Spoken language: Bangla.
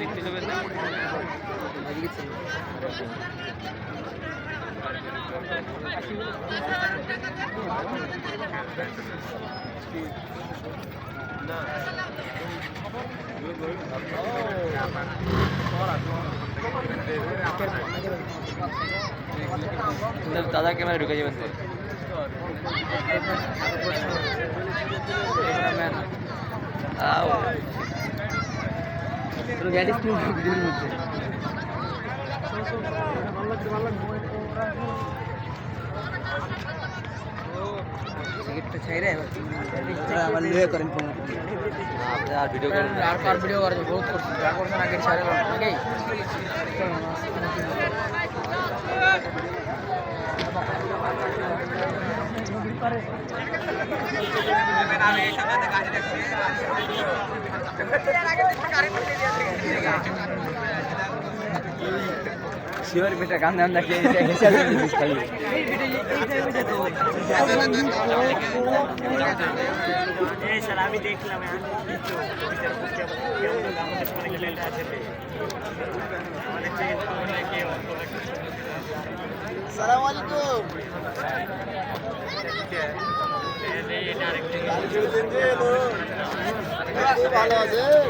ভিডিওর মধ্যে সিগারেটটা ছাইরে আমার লিয়ে করেন আপনি আর ভিডিও করেন আর কার ভিডিও করে বহুত করছি। যা করছেন আগে ছাড়ে নাকি শিওর বেটা গান গান দেখে হেসে দিস খালি আমি দেখলাম। সালাম আলাইকুম। ভালো আছে